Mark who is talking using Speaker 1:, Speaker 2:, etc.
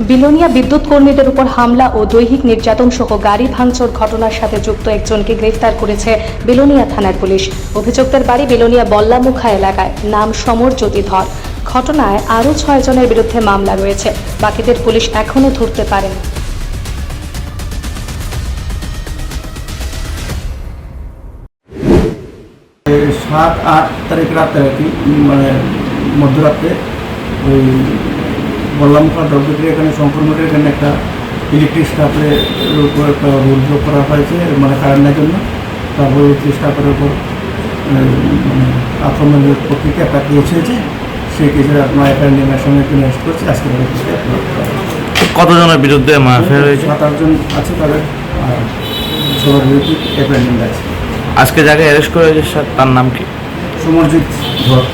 Speaker 1: বিলোনিয়া বিদ্যুৎ কর্মীদের উপর হামলা ও দৈহিক নির্যাতন সহ গাড়ি ভাঙচুর ঘটনার সাথে যুক্ত একজনকে গ্রেফতার করেছে বিলোনিয়া থানার পুলিশ। অভিযুক্তের বাড়ি বিলোনিয়া বল্লামুখা এলাকায়। নাম সমর জ্যোতি ধর ঘটনায় আরও ছয় জনের বিরুদ্ধে মামলা রয়েছে। বাকিদের পুলিশ এখনও ধরতে পারেনি।
Speaker 2: সাত আট তারিখ রাতে আর কি মানে মধ্যরাত্রে ওই বল্লামুখা দ্রব্যটি এখানে সংক্রমণের এখানে একটা ইলেকট্রিক স্টাফের উপর একটা রুল যোগ করা হয়েছে মানে কারেন্টের জন্য। তারপর ইলেকট্রিক স্টাফের উপর মানে আক্রমণের প্রকৃতি একটা কেস হয়েছে সেই কেসের আপনার একটা নিয়মের সঙ্গে একটু নেক্সট করছে। আজকে
Speaker 3: কতজনের বিরুদ্ধে হয়েছে?
Speaker 2: সাত আটজন আছে তাদের আর সবার বিরুদ্ধে অ্যাপয়েন্টমেন্ট আছে।
Speaker 3: আজকে যাকে অ্যারেস্ট করা হয়েছে স্যার তার নাম কি?
Speaker 2: সমরজিৎ ধর।